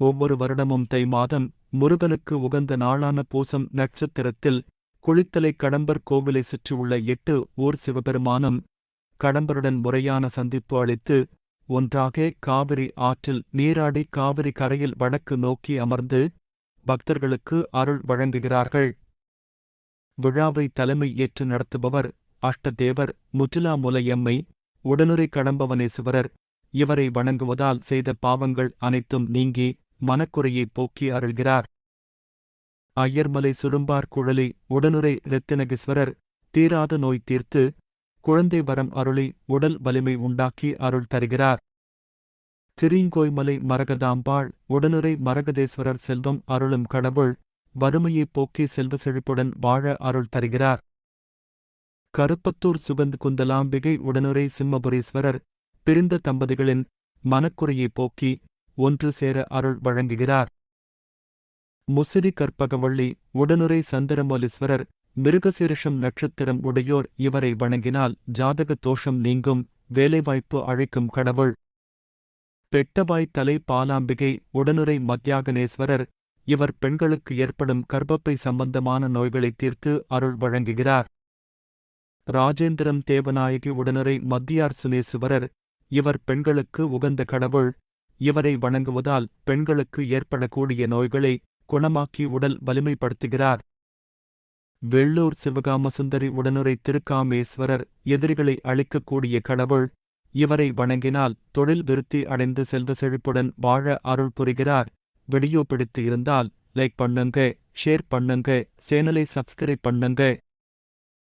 ஒவ்வொரு வருடமும் தை மாதம் முருகனுக்கு உகந்த நாளான பூசம் நட்சத்திரத்தில் குளித்தலை கடம்பர் கோவிலை சுற்றியுள்ள எட்டு ஊர் சிவபெருமானும் கடம்பருடன் முறையான சந்திப்பு அளித்து ஒன்றாக காவிரி ஆற்றில் நீராடி காவிரி கரையில் வடக்கு நோக்கி அமர்ந்து பக்தர்களுக்கு அருள் வழங்குகிறார்கள். விழாவை தலைமை ஏற்று நடத்துபவர் அஷ்டதேவர் முற்றிலாமுலையம்மை உடனுரை கடம்பவனேசுவரர். இவரை வணங்குவதால் செய்த பாவங்கள் அனைத்தும் நீங்கி மனக்குறையை போக்கி அருள்கிறார் ஐயர்மலை சுரும்பார் குழலி உடனுரை இரத்தினகீஸ்வரர் தீராத நோய் தீர்த்து குழந்தை வரம் அருளி உடல் வலிமை உண்டாக்கி அருள் தருகிறார். திருங்கோய்மலை மரகதாம்பாள் உடனுரை மரகதேஸ்வரர் செல்வம் அருளும் கடவுள் வறுமையை போக்கி செல்வ செழிப்புடன் வாழ அருள் தருகிறார். கருப்பத்தூர் சுகந்த் குந்தலாம்பிகை உடனுரை சிம்மபுரீஸ்வரர் பிரிந்த தம்பதிகளின் மனக்குறையைப் போக்கி ஒன்று சேர அருள் வழங்குகிறார். முசிறி கற்பகவள்ளி உடனுரை சந்திரமோலீஸ்வரர் மிருகசீரிஷம் நட்சத்திரம் உடையோர் இவரை வணங்கினால் ஜாதக தோஷம் நீங்கும் வேலைவாய்ப்பு அழைக்கும் கடவுள். பெட்டவாய் தலை பாலாம்பிகை உடனுரை மத்தியாகனேஸ்வரர் இவர் பெண்களுக்கு ஏற்படும் கர்ப்பப்பை சம்பந்தமான நோய்களை தீர்த்து அருள் வழங்குகிறார். ராஜேந்திரம் தேவநாயகி உடனுரை மத்தியார் சுனேசுவரர் இவர் பெண்களுக்கு உகந்த கடவுள். இவரை வணங்குவதால் பெண்களுக்கு ஏற்படக்கூடிய நோய்களை குணமாக்கி உடல் வலிமைப்படுத்துகிறார். வெள்ளூர் சிவகாமசுந்தரி உடனுரை திருக்காமேஸ்வரர் எதிரிகளை அழிக்கக்கூடிய கடவுள் இவரை வணங்கினால் தொழில் விருத்தி அடைந்து செல்வ செழிப்புடன் வாழ அருள் புரிகிறார். வீடியோ பிடித்து இருந்தால் லைக் பண்ணுங்க ஷேர் பண்ணுங்க சேனலை சப்ஸ்கிரைப் பண்ணுங்க.